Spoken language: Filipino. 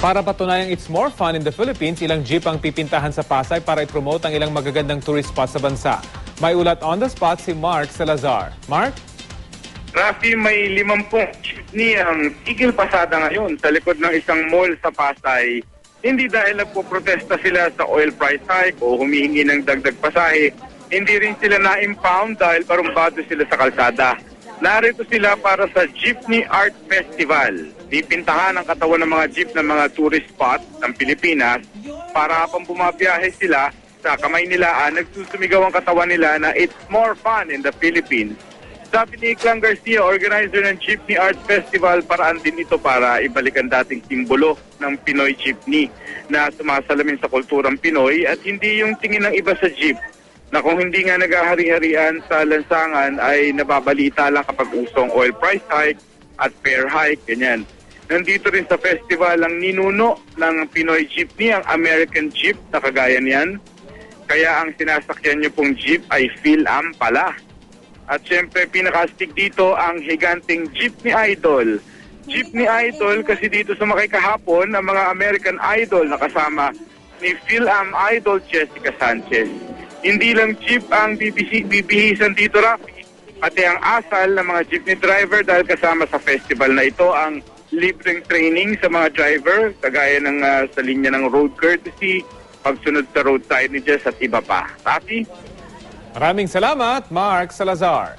Para patunayang it's more fun in the Philippines, ilang jeep ang pipintahan sa Pasay para i-promote ang ilang magagandang tourist spots sa bansa. May ulat on the spot si Mark Salazar. Mark? Rafi, may limampung jeepney ang tigil pasada ngayon sa likod ng isang mall sa Pasay. Hindi dahil nagpo-protesta sila sa oil price hike o humihingi ng dagdag pasahe. Hindi rin sila na-impound dahil parumbado sila sa kalsada. Narito sila para sa Jeepney Art Festival. Pipintahan ang katawan ng mga jeep ng mga tourist spot ng Pilipinas para habang bumabiyahe sila sa kamay nila, ah, nagsusumigaw ang katawan nila na it's more fun in the Philippines. Sabi ni Clang Garcia, organizer ng Jeepney Art Festival, paraan din ito para ibalik ang dating simbolo ng Pinoy Jeepney na sumasalamin sa kulturang Pinoy at hindi yung tingin ng iba sa jeep na kung hindi nga nagahari-harian sa lansangan ay nababalita lang kapag usong oil price hike at fare hike, ganyan. Nandito rin sa festival ang ninuno ng Pinoy Jeepney, ang American Jeep na kagaya niyan. Kaya ang sinasakyan niyo pong jeep ay Phil-Am pala. At syempre, pinakastig dito ang higanting Jeepney Idol. Jeepney Idol kasi dito sumakay kahapon ang mga American Idol na kasama ni Phil-Am Idol Jessica Sanchez. Hindi lang jeep ang bibisi, bibihisan dito, Rafi. Pati ang asal ng mga jeepney driver dahil kasama sa festival na ito ang libreng training sa mga driver, kagaya ng ah, sa linya ng road courtesy, pagsunod sa road signages at iba pa. Rafi? Maraming salamat, Mark Salazar.